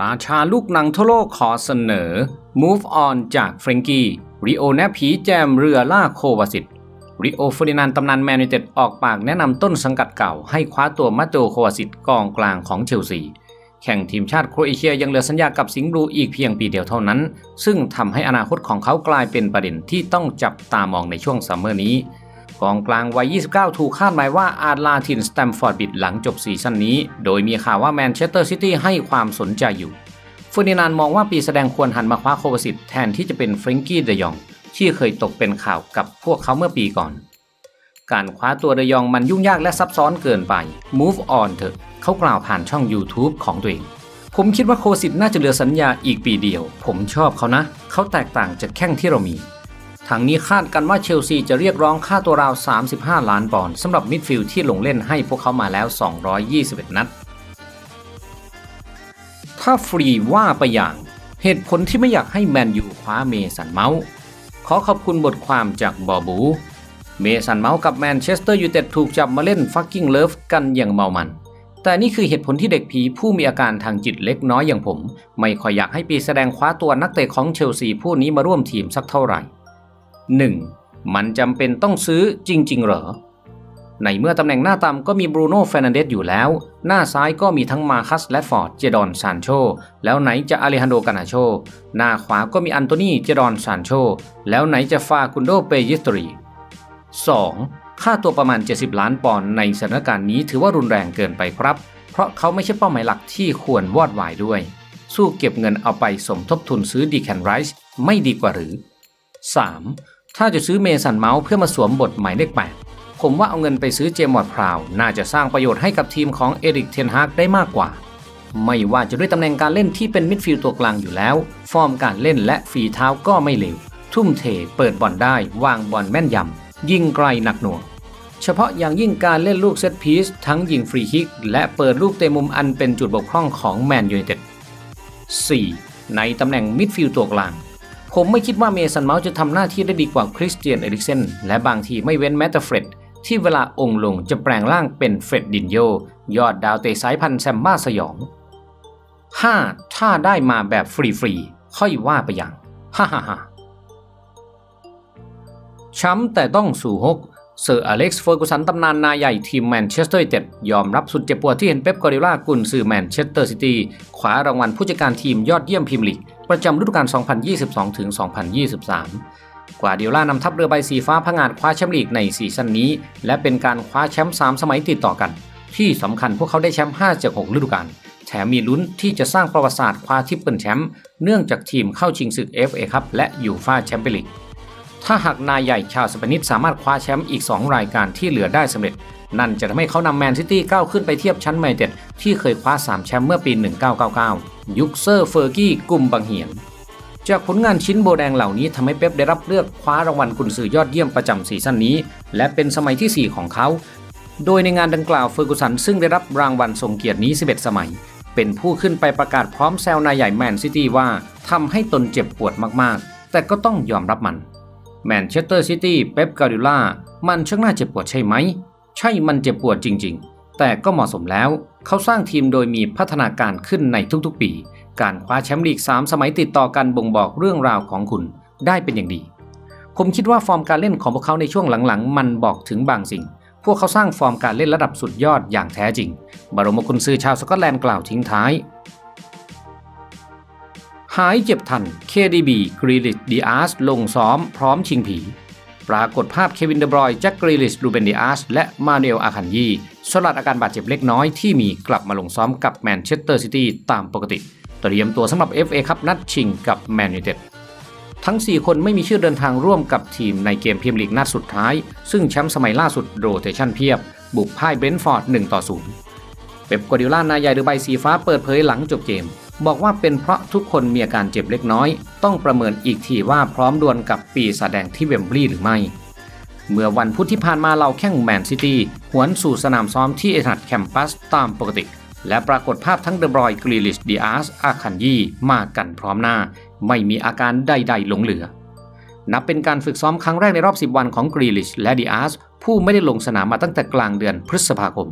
ราชาลูกหนังทั่วโลกขอเสนอ Move On จากเฟรงกี้ริโอแนผีแจมเรือล่าโควาสิตริโอเฟอร์ดินานตำนานแมนยูเต็ดออกปากแนะนำต้นสังกัดเก่าให้คว้าตัวมาโตโควาสิตกองกลางของเชลซี แข่งทีมชาติโครเอเชียยังเหลือสัญญากับสิงห์บลูอีกเพียงปีเดียวเท่านั้น ซึ่งทำให้อนาคตของเขากลายเป็นประเด็นที่ต้องจับตามองในช่วงซัมเมอร์นี้ กองกลางวัย 29 ถูกคาดหมายว่าอาจลาทินสแตมฟอร์ดบิดหลังจบซีซั่นนี้ โดยมีข่าวว่าแมนเชสเตอร์ซิตี้ให้ความสนใจอยู่ฟอร์ดินานมองว่าปีแสดงควรหันมาคว้าโควาสิตแทนที่จะเป็นเฟรงกี้เดยอง ที่เคยตกเป็นข่าวกับพวกเขาเมื่อปีก่อน การคว้าตัวเดยองมันยุ่งยากและซับซ้อนเกินไป move on เถอะเขากล่าวผ่านช่อง YouTube ของตัวเองผมคิดว่าโคสิตน่าจะเหลือสัญญาอีกปีเดียว ผมชอบเขานะ เขาแตกต่างจากแข้งที่เรามี ทางนี้คาดกันว่าเชลซีจะเรียกร้องค่าตัวราว 35 ล้านปอนด์สำหรับมิดฟิลด์ที่ลงเล่นให้พวกเขามาแล้ว 221 นัด ถ้าฟรีว่าไปอย่างเหตุผลที่ไม่อยากให้แมนยูคว้าเมสันเมาส์ขอขอบคุณบทความจากบอบู เมสันเมาส์กับแมนเชสเตอร์ยูไนเต็ดถูกจับมาเล่นฟักกิ้งเลิฟกันอย่างเมามัน แต่นี่คือเหตุผลที่เด็กผีผู้มีอาการทางจิตเล็กน้อยอย่างผม ไม่ค่อยอยากให้ปีแสดงคว้าตัวนักเตะของเชลซีผู้นี้มาร่วมทีมสักเท่าไหร่ 1. มันจำเป็นต้องซื้อจริง ๆ เหรอ ในเมื่อตำแหน่งหน้าต่ำก็มีบรูโน่เฟรนันเดสอยู่แล้ว หน้าซ้ายก็มีทั้งมาคัสแลดฟอร์ดเจดอนซานโช แล้วไหนจะอาเลฮันโดกานาโช หน้าขวาก็มีอันโตนีเจดอนซานโช แล้วไหนจะฟาคุนโดเปยิสตรี 2. ค่าตัวประมาณ 70 ล้านปอนด์ในสถานการณ์นี้ถือว่ารุนแรงเกินไปครับ เพราะเขาไม่ใช่เป้าหมายหลักที่ควรวอดวายด้วย สู้เก็บเงินเอาไปสมทบทุนซื้อดีแคนไรส์ไม่ดีกว่าหรือ 3. ถ้าจะซื้อเมสันเมาส์เพื่อมาสวมบทหมายเลข8ผมว่าเอาเงินไปซื้อเจมอร์ดพราว น่าจะสร้างประโยชน์ให้กับทีมของเอริกเทนฮากได้มากกว่า ไม่ว่าจะด้วยตำแหน่งการเล่นที่เป็นมิดฟิลด์ตัวกลางอยู่แล้ว ฟอร์มการเล่นและฝีเท้าก็ไม่เลวทุ่มเทเปิดบอลได้ วางบอลแม่นยำ ยิงไกลหนักหน่วง เฉพาะอย่างยิ่งการเล่นลูกเซตพีซทั้งยิงฟรีคิก และเปิดลูกเตะมุมอันเป็นจุดบกพร่องของแมนยูไนเต็ด 4. ในตำแหน่งมิดฟิลด์ตัวกลาง ผมไม่คิดว่าเมสันเมาส์จะทำหน้าที่ได้ดีกว่าคริสเตียนเอริกเซนและบางทีไม่เว้นแม้แต่เฟร็ดที่เวลาองค์ลงจะแปลงร่างเป็นเฟร็ดดินโย ยอดดาวเตะสายพันธุ์แซมบ้าสยอง 5. ถ้าได้มาแบบฟรีๆ ค่อยว่าไปอย่าง ฮ่าฮ่าฮ่าช้ำแต่ต้องสู่ฮก เซอร์อเล็กซ์เฟอร์กูสันตำนานนายใหญ่ทีมแมนเชสเตอร์ยูไนเต็ดยอมรับสุดเจ็บปวดที่เห็นเป๊ปกอริล่ากุนซือแมนเชสเตอร์ซิตี้คว้ารางวัลผู้จัดการทีมยอดเยี่ยมพรีเมียร์ลีกประจำฤดูกาล 2022-2023 กวาดิโอล่านำทัพเรือใบสีฟ้าพังงาดคว้าแชมป์ลีกในซีซั่นนี้ และเป็นการคว้าแชมป์ 3 สมัยติดต่อกัน ที่สำคัญพวกเขาได้แชมป์ 5 จาก 6 ฤดูกาลแถมมีลุ้นที่จะสร้างประวัติศาสตร์คว้าทิปเปิลแชมป์เนื่องจากทีมเข้าชิงศึก FA ครับและยูฟ่าแชมเปี้ยนลีก ถ้าหากนายใหญ่ชาวสเปนิสสามารถคว้าแชมป์อีก 2 รายการที่เหลือได้สำเร็จ นั่นจะทำให้เขานำแมนซิตี้ก้าวขึ้นไปเทียบชั้นแมนเต็ดที่เคยคว้า 3 แชมป์เมื่อปี 1999 ยุคเซอร์เฟอร์กี้กลุ่มบังเหียน จากผลงานชิ้นโบแดงเหล่านี้ทำให้เป๊ปได้รับเลือกคว้ารางวัลกุนซือยอดเยี่ยมประจำซีซั่นนี้ และเป็นสมัยที่ 4 ของเขา โดยในงานดังกล่าวเฟอร์กุสันซึ่งได้รับรางวัลทรงเกียรตินี้ 11 สมัย เป็นผู้ขึ้นไปประกาศพร้อมแซวนายใหญ่แมนซิตี้ว่าทำให้ตนเจ็บปวดมากๆ แต่ก็ต้องยอมรับมัน แมนเชสเตอร์ซิตี้เป๊ปกาดิล่ามันช่างน่าเจ็บปวดใช่ไหม ใช่มันเจ็บปวดจริง ๆ แต่ก็เหมาะสมแล้ว เขาสร้างทีมโดยมีพัฒนาการขึ้นในทุกๆปี การคว้าแชมป์ลีก 3 สมัยติดต่อกันบ่งบอกเรื่องราวของคุณได้เป็นอย่างดี ผมคิดว่าฟอร์มการเล่นของพวกเขาในช่วงหลังๆ มันบอกถึงบางสิ่ง พวกเขาสร้างฟอร์มการเล่นระดับสุดยอดอย่างแท้จริง บรมกุญซือชาวสกอตแลนด์กล่าวทิ้งท้าย หายเจ็บทัน KDB กรีลิชดีอาร์สลงซ้อมพร้อมชิงผี ปรากฏภาพเควินเดบรอยแจ็คกรีลิชรูเบนดีอาร์สและมาเนลอาคันยีสลัดอาการบาดเจ็บเล็กน้อยที่มีกลับมาลงซ้อมกับแมนเชสเตอร์ซิตี้ตามปกติเตรียมตัวสำหรับ FA ครับนัดชิงกับแมนยูเต็ดทั้ง 4 คนไม่มีชื่อเดินทางร่วมกับทีมในเกมพรีเมียร์ลีกนัดสุดท้าย ซึ่งแชมป์สมัยล่าสุดโรเตชันเพียบ บุกพ่ายเบรนท์ฟอร์ด1ต่อ0 ป๊ปกวาร์ดิล่านายใหญ่ดูไบสีฟ้าเปิดเผยหลังจบเกม บอกว่าเป็นเพราะทุกคนมีอาการเจ็บเล็กน้อย ต้องประเมินอีกทีว่าพร้อมดวลกับปีศาจแดงที่เวมบลีย์หรือไม่ เมื่อวันพุธที่ผ่านมาเราแข่งแมนซิตี้หวนสู่สนามซ้อมที่เอทัดแคมปัสตามปกติ และปรากฏภาพทั้งเดบรอยกรีลิชดีอาร์สอาคันยีมากันพร้อมหน้า ไม่มีอาการใดๆหลงเหลือนับเป็นการฝึกซ้อมครั้งแรกในรอบ 10 วันของกรีลิชและดีอาร์สผู้ไม่ได้ลงสนามมาตั้งแต่กลางเดือนพฤษภาคม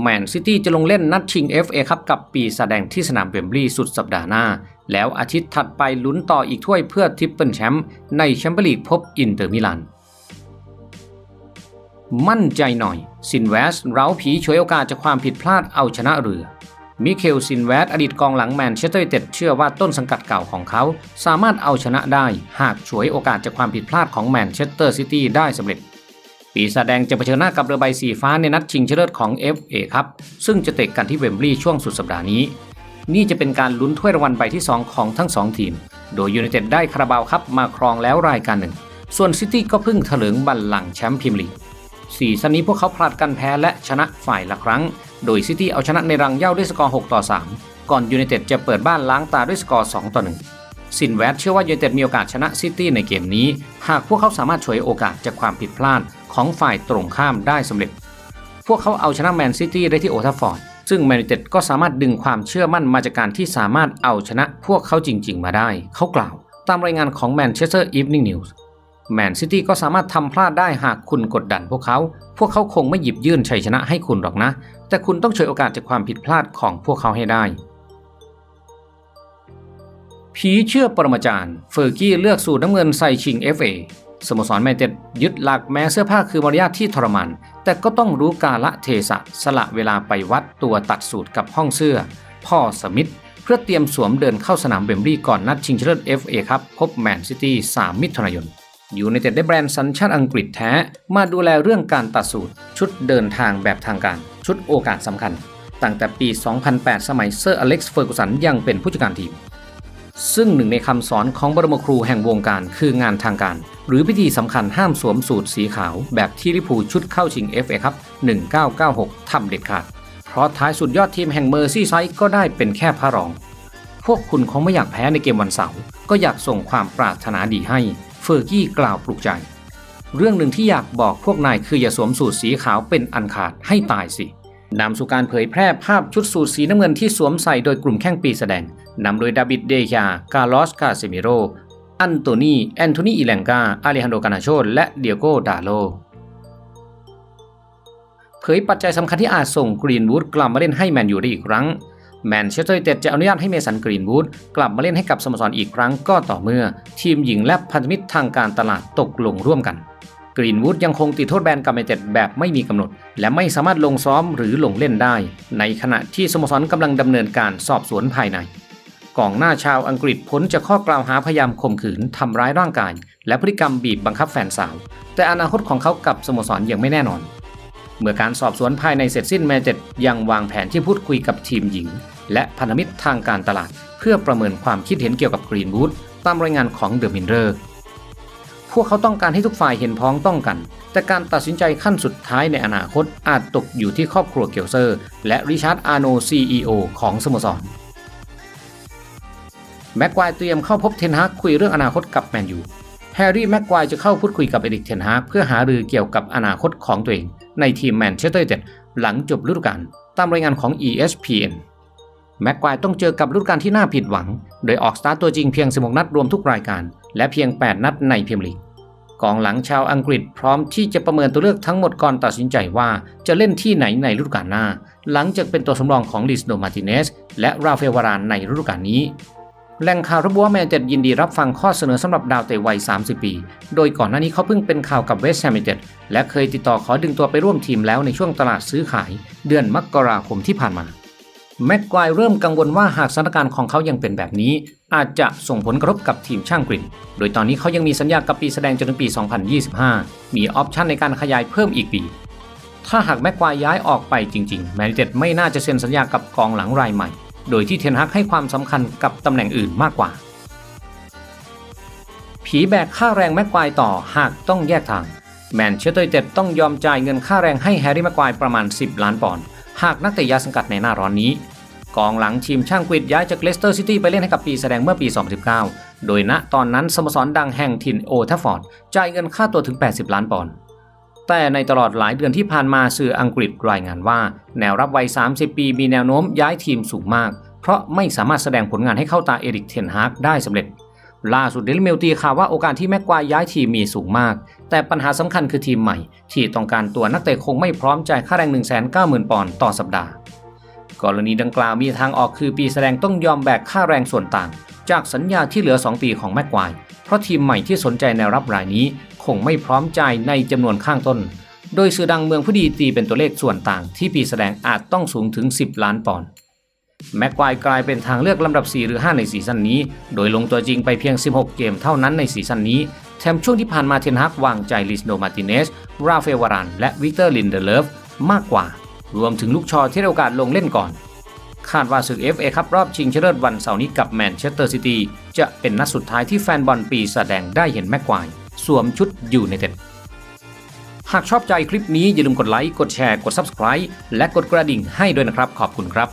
แมนซิตี้จะลงเล่นนัดชิง FA ครับกับปีแสดงที่สนามเวมบลีสุดสัปดาห์หน้า แล้วอาทิตย์ถัดไปลุ้นต่ออีกถ้วยเพื่อทริปเปิลแชมป์ในแชมเปี้ยนลีกพบอินเตอร์มิลานมั่นใจหน่อย ซินแวสเร้าผีฉวยโอกาสจากความผิดพลาดเอาชนะเรือ มิเคลซินแวสอดีตกองหลังแมนเชสเตอร์ยูไนเต็ดเชื่อว่าต้นสังกัดเก่าของเขา สามารถเอาชนะได้ หากฉวยโอกาสจากความผิดพลาดของแมนเชสเตอร์ซิตี้ได้สำเร็จ ปีศาจแดงจะเผชิญหน้ากับเรือใบสีฟ้าในนัดชิงชนะเลิศของ FA ครับ ซึ่งจะเตะกันที่เวมบลีย์ช่วงสุดสัปดาห์นี้ นี่จะเป็นการลุ้นถ้วยรางวัลใบที่ 2 ของทั้ง 2 ทีม โดยยูไนเต็ดได้คาราบาวครับมาครองแล้วรายการหนึ่ง ส่วนซิตี้ก็เพิ่งเถลิงบัลลังก์แชมป์พรีเมียร์ลีกสี่ซันนี้พวกเขาผลัดกันแพ้และชนะฝ่ายละครั้ง โดยซิตี้เอาชนะในรังเย่าด้วยสกอร์ 6 ต่อ 3 ก่อนยูไนเต็ดจะเปิดบ้านล้างตาด้วยสกอร์ 2 ต่อ1สินแวดเชื่อว่ายูไนเต็ดมีโอกาสชนะซิตี้ในเกมนี้ หากพวกเขาสามารถฉวยโอกาสจากความผิดพลาด ของฝ่ายตรงข้ามได้สำเร็จ พวกเขาเอาชนะแมนซิตี้ได้ที่โอทัฟฟอร์ด ซึ่งแมนยูเต็ดก็สามารถดึงความเชื่อมั่นมาจากการที่สามารถเอาชนะพวกเขาจริง ๆ มาได้ เขากล่าว ตามรายงานของ Manchester Evening News แมนซิตี้ก็สามารถทำพลาดได้หากคุณกดดันพวกเขา พวกเขาคงไม่หยิบยื่นชัยชนะให้คุณหรอกนะ แต่คุณต้องฉวยโอกาสจากความผิดพลาดของพวกเขาให้ได้ผีเชื่อปรมาจารย์ เฟอร์กี้เลือกสูตรน้ำเงินใส่ชิง FA สโมสรแมนเต็ดยึดหลักแม้เสื้อผ้าคือมารยาทที่ทรมานแต่ก็ต้องรู้กาละเทศะสละเวลาไปวัดตัวตัดสูตรกับห้องเสื้อ พ่อสมิธเพื่อเตรียมสวมเดินเข้าสนามเบมบลีย์ก่อนนัดชิงชนะเลิศ FA ครับพบแมนซิตี้ 3 มิถุนายนอยูไนเต็ดได้แบรนด์สัญชาติอังกฤษแท้ มาดูแลเรื่องการตัดสูตร ชุดเดินทางแบบทางการ ชุดโอกาสสำคัญ ตั้งแต่ปี 2008 สมัยเซอร์อเล็กซ์เฟอร์กูสันยังเป็นผู้จัดการทีม ซึ่งหนึ่งในคำสอนของบรมครูแห่งวงการคืองานทางการ หรือพิธีสำคัญห้ามสวมสูตรสีขาว แบบที่ลิพูชุดเข้าชิง FA ครับ 1996 ทำเด็ดขาด เพราะท้ายสุดยอดทีมแห่งเมอร์ซี่ไซด์ก็ได้เป็นแค่พระรอง พวกคุณคงไม่อยากแพ้ในเกมวันเสาร์ก็อยากส่งความปรารถนาดีให้เฟอร์กี้กล่าวปลุกใจ เรื่องหนึ่งที่อยากบอกพวกนายคืออย่าสวมสูตรสีขาวเป็นอันขาดให้ตายสิ นำสู่การเผยแพร่ภาพชุดสูทสีน้ำเงินที่สวมใส่โดยกลุ่มแข้งปีแสดง นำโดยดาบิดเดยากาลอส คาเซมิโร อันโตนี แอนโทนี อิแลงกา อาเลฮันโด กานาโชและเดียโก ดาโล เผยปัจจัยสำคัญที่อาจส่งกรีนวูดกลับมาเล่นให้แมนยูได้อีกครั้ง แมนเชสเตอร์ยูไนเต็ดจะอนุญาตให้เมสันกรีนวูดกลับมาเล่นให้กับสโมสรอีกครั้งก็ต่อเมื่อ ทีมหญิงและพันธมิตรทางการตลาดตกลงร่วมกัน กรีนวูดยังคงติดโทษแบนกับแมนเต็ดแบบไม่มีกำหนด และไม่สามารถลงซ้อมหรือลงเล่นได้ ในขณะที่สโมสรกำลังดำเนินการสอบสวนภายในกองหน้าชาวอังกฤษพ้นจากข้อกล่าวหาพยายามข่มขืนทำร้ายร่างกาย และพฤติกรรมบีบบังคับแฟนสาว แต่อนาคตของเขากับสโมสรยังไม่แน่นอน เมื่อการสอบสวนภายในเสร็จสิ้นแมนเต็ดยังวางแผนที่พูดคุยกับทีมหญิง และพันธมิตรทางการตลาด เพื่อประเมินความคิดเห็นเกี่ยวกับกรีนวูดตามรายงานของเดอะมินเรอร์ พวกเขาต้องการให้ทุกฝ่ายเห็นพ้องต้องกัน แต่การตัดสินใจขั้นสุดท้ายในอนาคตอาจตกอยู่ที่ครอบครัวเกียวเซอร์ และริชาร์ดอาร์โน CEO ของสโมสรแม็กควายเตรียมเข้าพบเทนฮากคุยเรื่องอนาคตกับแมนยูแฮร์รี่แม็กควายจะเข้าพูดคุยกับเอริกเทนฮากเพื่อหารือเกี่ยวกับอนาคตของตัวเอง ในทีมแมนเชสเตอร์ยูไนเต็ดหลังจบฤดูกาลตามรายงานของ ESPN แม็กควายต้องเจอกับฤดูกาลที่น่าผิดหวัง โดยออกสตาร์ทตัวจริงเพียง 16 นัดรวมทุกรายการ และเพียง 8 นัดในพรีเมียร์ลีกกองหลังชาวอังกฤษพร้อมที่จะประเมินตัวเลือกทั้งหมดก่อนตัดสินใจว่าจะเล่นที่ไหนในฤดูกาลหน้า หลังจากเป็นตัวสำรองของลิสโดมาติเนสและราฟาเอลวารานในฤดูกาลนี้แหล่งข่าวระบุว่าแมนเต็ดยินดีรับฟังข้อเสนอสำหรับดาวเตะวัย 30 ปี โดยก่อนหน้านี้เขาเพิ่งเป็นข่าวกับเวสต์แฮมเต็ดและเคยติดต่อขอดึงตัวไปร่วมทีมแล้วในช่วงตลาดซื้อขาย เดือนมกราคมที่ผ่านมา แม็กควายเริ่มกังวลว่าหากสถานการณ์ของเขายังเป็นแบบนี้ อาจจะส่งผลกระทบกับทีมช่างกลิ่น โดยตอนนี้เขายังมีสัญญากับปีแสดงจนถึงปี 2025 มีออปชันในการขยายเพิ่มอีกปี ถ้าหากแม็กควายย้ายออกไปจริงๆ แมนยูไนเต็ดไม่น่าจะเซ็นสัญญากับกองหลังรายใหม่ โดยที่เทนฮักให้ความสำคัญกับตำแหน่งอื่นมากกว่า ผีแบกค่าแรงแม็กควายต่อหากต้องแยกทาง แมนเชสเตอร์ยูไนเต็ดต้องยอมจ่ายเงินค่าแรงให้แฮร์รี่แม็กควายประมาณ 10 ล้านปอนด์ หากนักเตะยาสังกัดในหน้าร้อนนี้ กองหลังทีมช่างกวิดย้ายจากเลสเตอร์ซิตี้ไปเล่นให้กับปีแสดงเมื่อปี 2019 โดยณตอนนั้นสโมสรดังแห่งถิ่นโอทัฟฟอร์ดจ่ายเงินค่าตัวถึง 80 ล้านปอนด์แต่ในตลอดหลายเดือนที่ผ่านมาสื่ออังกฤษรายงานว่า แนวรับวัย 30 ปีมีแนวโน้มย้ายทีมสูงมาก เพราะไม่สามารถแสดงผลงานให้เข้าตาเอริกเทนฮากได้สำเร็จ ล่าสุดเดลิเมลตีข่าวว่าโอกาสที่แม็กควายย้ายทีมมีสูงมาก แต่ปัญหาสำคัญคือทีมใหม่ ที่ต้องการตัวนักเตะคงไม่พร้อมจ่ายค่าแรง 190,000 ปอนด์ต่อสัปดาห์ กรณีดังกล่าวมีทางออกคือปีแสดงต้องยอมแบกค่าแรงส่วนต่าง จากสัญญาที่เหลือ 2 ปีของแม็กควายเพราะทีมใหม่ที่สนใจในรับรายนี้ คงไม่พร้อมจ่ายในจำนวนข้างต้น โดยสื่อดังเมืองผู้ดีตีเป็นตัวเลขส่วนต่าง ที่ปีแสดงอาจต้องสูงถึง 10 ล้านปอนด์ แม็กควายกลายเป็นทางเลือกลำดับ 4 หรือ 5 ในซีซั่นนี้ โดยลงตัวจริงไปเพียง 16 เกมเท่านั้นในซีซั่นนี้แถมช่วงที่ผ่านมาเทนฮักวางใจลิสโนมาติเนส ราเฟวารานและวิกเตอร์ลินเดเลฟมากกว่า รวมถึงลูกชอที่ได้โอกาสลงเล่นก่อน คาดว่าศึก FA คัพรอบชิงชนะเลิศวันเสาร์นี้กับแมนเชสเตอร์ซิตี้จะเป็นนัดสุดท้ายที่แฟนบอลปีแสดงได้เห็นแม็กควายสวมชุดยูไนเต็ดหากชอบใจคลิปนี้อย่าลืมกดไลค์ กดแชร์ กด Subscribe และกดกระดิ่งให้ด้วยนะครับ ขอบคุณครับ